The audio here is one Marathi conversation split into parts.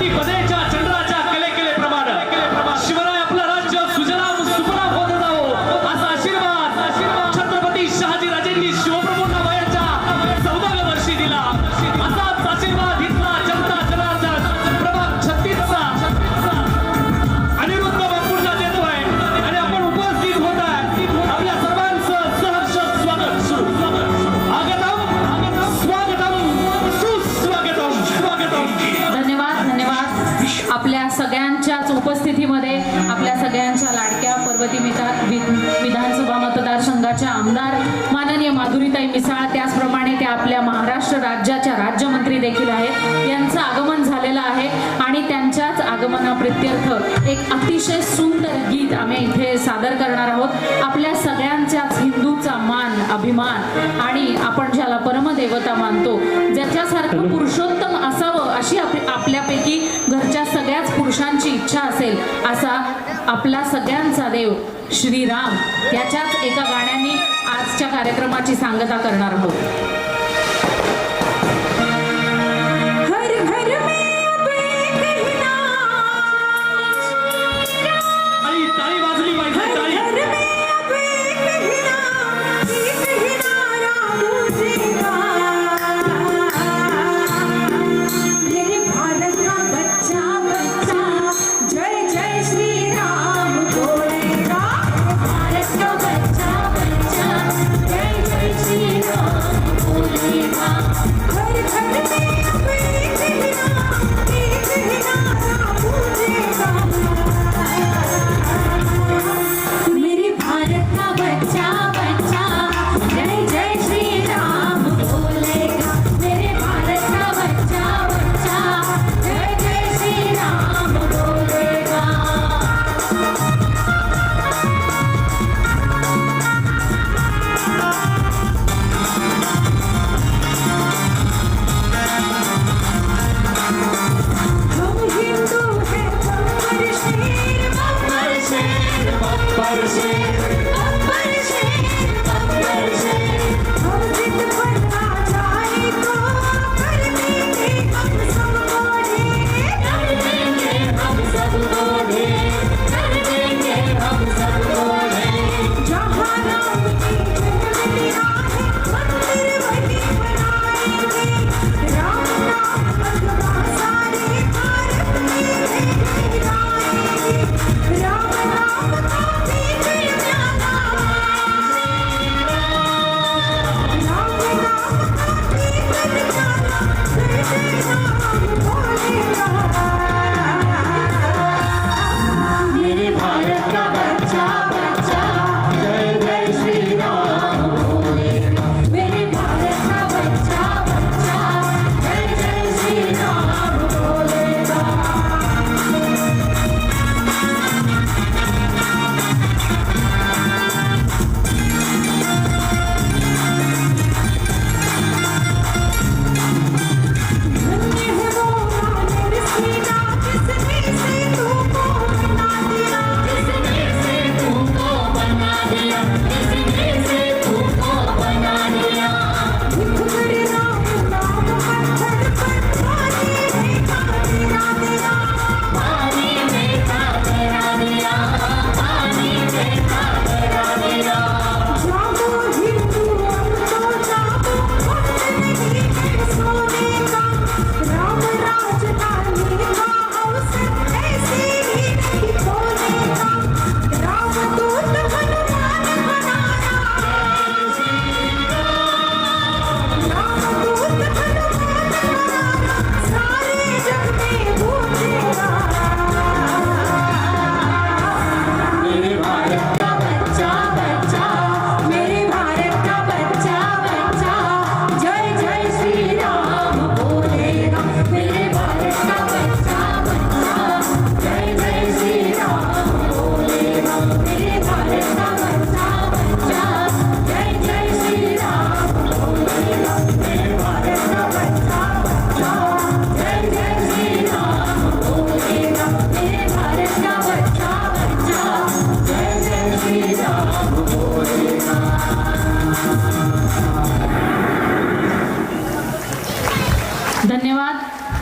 Happy Panesh! प्रत्यर्थ एक अतिशय सुंदर गीत आम्ही इथे सादर करणार आहोत. आपल्या सगळ्यांच्याच हिंदूचा मान अभिमान आणि आपण ज्याला परमदेवता मानतो ज्याच्यासारखं पुरुषोत्तम असावं अशी आपल्यापैकी घरच्या सगळ्याच पुरुषांची इच्छा असेल असा आपला सगळ्यांचा देव श्रीराम याच्याच एका गाण्याने आजच्या कार्यक्रमाची सांगता करणार आहोत. everybody sing.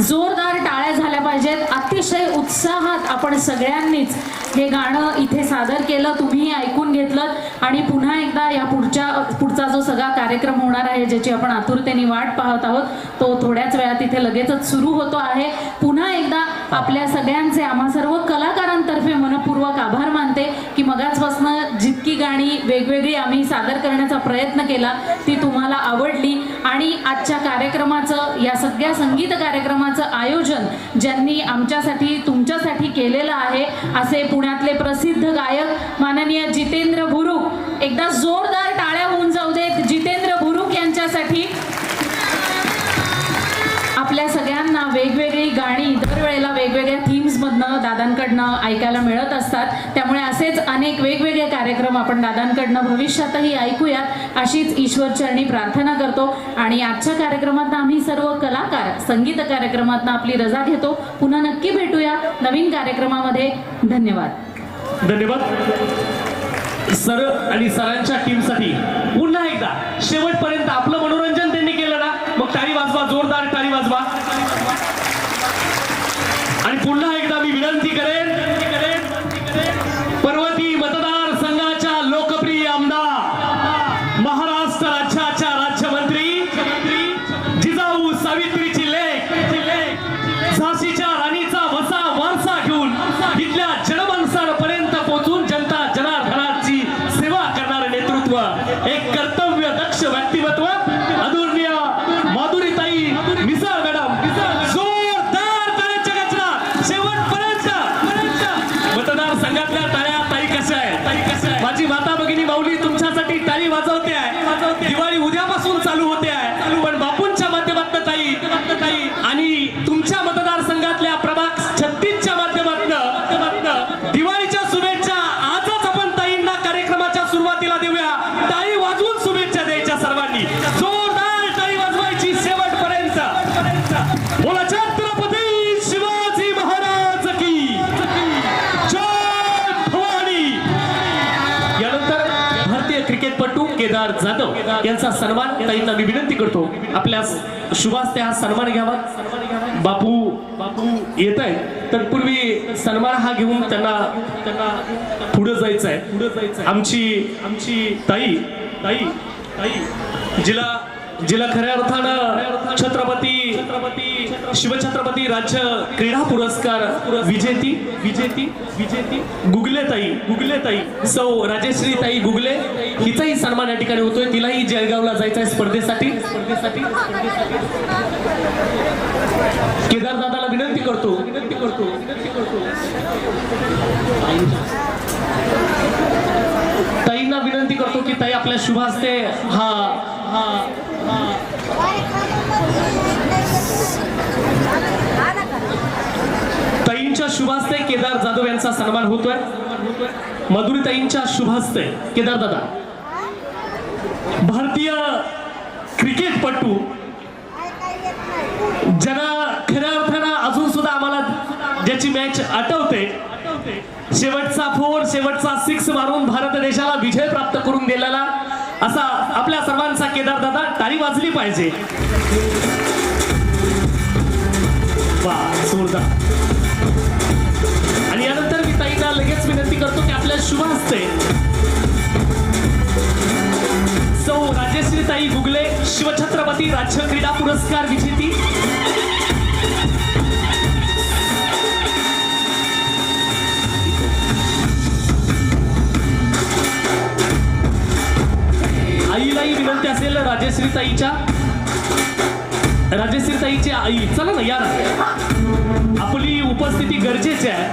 जोरदार टाळ्या झाल्या पाहिजेत. अतिशय उत्साहात आपण सगळ्यांनीच हे गाणं इथे सादर केलं तुम्ही ऐकून घेतलं आणि पुन्हा एकदा या पुढच्या पुढचा जो सगळा कार्यक्रम होणार आहे ज्याची आपण आतुरतेने वाट पाहत आहोत तो थोड्याच वेळात इथे लगेचच सुरू होतो आहे. पुन्हा एकदा आपल्या सगळ्यांचे आम्हा सर्व कलाकारांतर्फे मनपूर्वक आभार. गाणी वेगवेगळी आम्ही सादर करण्याचा प्रयत्न केला ती तुम्हाला आवडली. आणि आजच्या कार्यक्रमाचं या सगळ्या संगीत कार्यक्रमाचं आयोजन ज्यांनी आमच्यासाठी तुमच्यासाठी केलेलं आहे असे पुण्यातले प्रसिद्ध गायक माननीय जितेंद्र भुरुक एकदा जोरदार टाळ्या होऊन जाऊ देत जितेंद्र भुरुक यांच्यासाठी. आपल्या सगळ्यांना वेगवेगळी गाणी दरवेळेला वेगवेगळ्या थीम थीम्समधनं दादांकडनं ऐकायला मिळत असतात. त्यामुळे असेच अनेक वेगवेगळे कार्यक्रम आपण दादांकडनं भविष्यातही ऐकूयात. अशीच ईश्वरचरणी प्रार्थना करतो. आणि आजच्या कार्यक्रमात आम्ही सर्व कलाकार संगीत कार्यक्रमात आपली रजा घेतो. पुन्हा नक्की भेटूया. नवीन कार्यक्रमामध्ये. धन्यवाद. धन्यवाद. सर आणि सरांच्या टीमसाठी पुन्हा एकदा शेवटपर्यंत आपलं मनोरंजन विनंती करेल केदार जाधव यांचा सन्मान ताईंना मी विनंती करतो. आपल्या शुभास्ते हा सन्मान घ्यावा. बापू बापू येत आहे तत्पूर्वी सन्मान हा घेऊन त्यांना त्यांना पुढे जायचं आहे पुढे जायचं आमची आमची ताई ताई ताई जिला जिला खऱ्या अर्थानं छत्रपती छत्रपती शिवछत्रपती राज्य क्रीडा पुरस्कार विजेती विजेती विजेती गुगले ताई गुगले ताई सौ राजेश्री ताई गुगले हिचाही सन्मान या ठिकाणी होतोय. तिलाही जळगावला जायचं आहे स्पर्धेसाठी. स्पर्धेसाठी केदारदादाला विनंती करतो. विनंती करतो विनंती करतो ताईंना विनंती करतो की ताई आपल्या शुभ हस्ते हा हा. ताईंच्या शुभास्ते केदार जाधव यांचा सन्मान होतोय. मधुरी ताईंच्या शुभास्ते केदार दादा. भारतीय क्रिकेटपटू ज्यांना खऱ्या अर्थानं अजून सुद्धा आम्हाला ज्याची मॅच आठवते शेवटचा फोर शेवटचा सिक्स मारून भारत देशाला विजय प्राप्त करून दिलेला असा आपल्या सर्वांचा केदार दादा. वाजली पाहिजे. वा जोरदार. आणि यानंतर मी ताईला लगेच विनंती करतो की आपल्या शुभ हस्ते. सौ राजेश्री ताई गुगले शिवछत्रपती राज्य क्रीडा पुरस्कार विजेती. ताईच्या राजेश्री ताईची आई चला ना या ना. आपली उपस्थिती गरजेची आहे